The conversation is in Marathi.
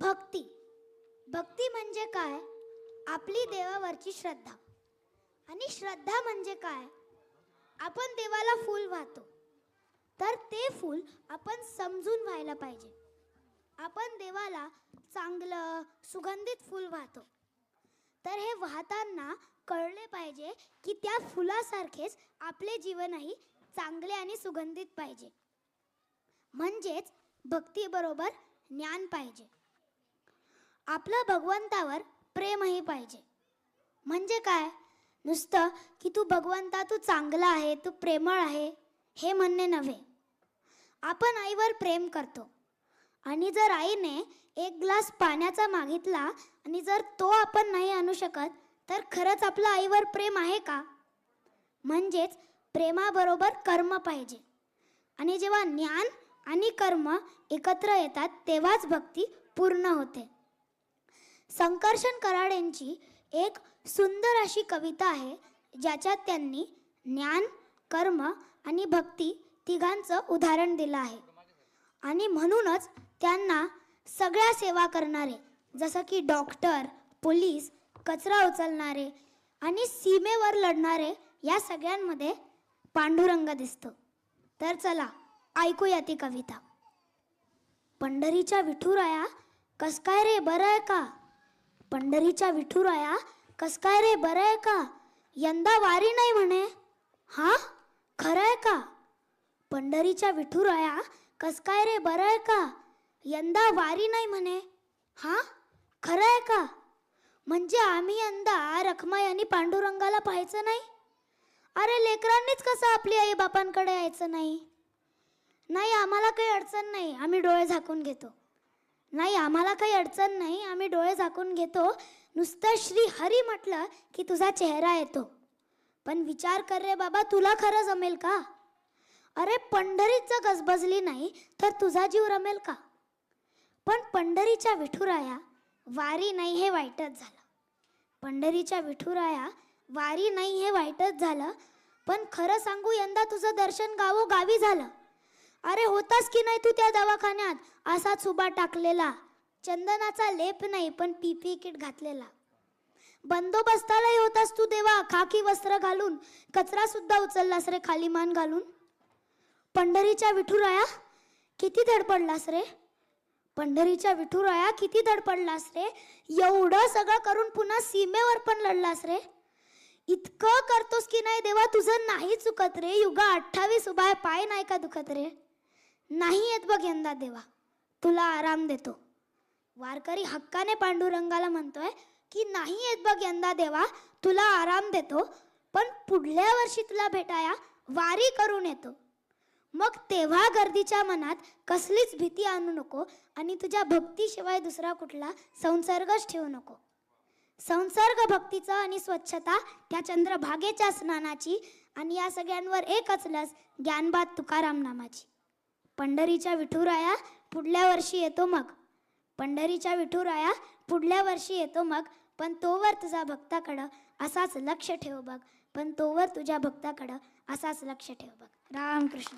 भक्ती. भक्ती म्हणजे काय? आपली देवावरची श्रद्धा. आणि श्रद्धा म्हणजे काय? आपण देवाला फूल वाहतो. तर ते फूल आपण समजून व्हायला पाहिजे. आपण देवाला चांगलं सुगंधित फूल वाहतो. तर हे वाहताना कळले पाहिजे की त्या फुलासारखेच आपले जीवनही चांगले आणि सुगंधित पाहिजे. म्हणजेच भक्तीबरोबर ज्ञान पाहिजे. आपलं भगवंतावर प्रेमही पाहिजे. म्हणजे काय? नुसतं की तू भगवंता तू चांगला आहे तू प्रेमळ आहे हे म्हणणे नव्हे. आपण आईवर प्रेम करतो. आणि जर आईने एक ग्लास पाण्याचा मागितला आणि जर तो आपण नाही आणू शकत तर खरंच आपलं आईवर प्रेम आहे का? म्हणजेच प्रेमाबरोबर कर्म पाहिजे. आणि जेव्हा ज्ञान आणि कर्म एकत्र येतात तेव्हाच भक्ती पूर्ण होते. संकर्षण कराडेंची एक सुंदर अशी कविता आहे ज्याच्यात त्यांनी ज्ञान कर्म आणि भक्ती तिघांचं उदाहरण दिलं आहे. आणि म्हणूनच त्यांना सगळ्या सेवा करणारे जसं की डॉक्टर पोलीस कचरा उचलणारे आणि सीमेवर लढणारे या सगळ्यांमध्ये पांडुरंग दिसतो. तर चला ऐकूया ती कविता. पंढरीच्या विठुराया कस काय रे बरं आहे का? पंढरीच्या विठुराया कस काय रे बरं आहे का? यंदा वारी नाही म्हणे. हा? खरं आहे का? पंढरीच्या विठुराया कस काय रे बरं आहे का? यंदा वारी नाही म्हणे. हा? खरं आहे का? म्हणजे आम्ही यंदा रखमाई आणि पांडुरंगाला पाहायचं नाही? अरे लेकरांनीच कसं आपली आई बापांकडे यायचं नाही? नाही आम्हाला काही अडचण नाही. आम्ही डोळे झाकून घेतो. नाही आम्हाला काही अडचण नाही आम्ही डोळे झाकून घेतो. नुसतं श्री हरी म्हटलं की तुझा चेहरा येतो. पण विचार कर रे बाबा तुला खरं जमेल का? अरे पंढरीच जर गजबजली नाही तर तुझा जीव रमेल का? पण पंढरीच्या विठुराया वारी नाही हे वाईटच झालं. पंढरीच्या विठुराया वारी नाही हे वाईटच झालं. पण खरं सांगू यंदा तुझं दर्शन गावो गावी झालं. अरे होतास की नाही तू त्या दवाखान्यात? असाच उभा टाकलेला. चंदनाचा लेप नाही पण पीपी किट घातलेला. बंदोबस्तालाही होतास तू देवा खाकी वस्त्र घालून? कचरा सुद्धा उचललास रे खाली मान घालून? पंढरीच्या विठुराया किती धडपडलास रे? पंढरीच्या विठुराया किती धडपडलास रे? एवढं सगळं करून पुन्हा सीमेवर पण लढलास रे? इतकं करतोस की नाही देवा तुझं नाही चुकत रे. युगा अठ्ठावीस उभा आहे पाय नाही का दुखत रे? नाही येत बघ यंदा देवा. तुला आराम देतो. वारकरी हक्काने पांडुरंगाला म्हणतोय की नाही येत बघ यंदा देवा तुला आराम देतो पण पुढल्या वर्षी तुला भेटाया वारी करून येतो. मग तेव्हा गर्दीच्या मनात कसलीच भीती आणू नको आणि तुझ्या भक्तीशिवाय दुसरा कुठला संसर्गच ठेवू नको. संसर्ग भक्तीचं आणि स्वच्छता त्या चंद्रभागेच्या स्नानाची आणि या सगळ्यांवर एकच लस ज्ञानबाद तुकाराम नामाची. पंढरीच्या विठुराया पुढल्या वर्षी येतो मग. पंढरीच्या विठुराया पुढल्या वर्षी येतो मग. पण तोवर तुझा भक्ताकडं असाच लक्ष ठेव बघ. पण तोवर तुझ्या भक्ताकडं असाच लक्ष ठेव बघ. रामकृष्ण.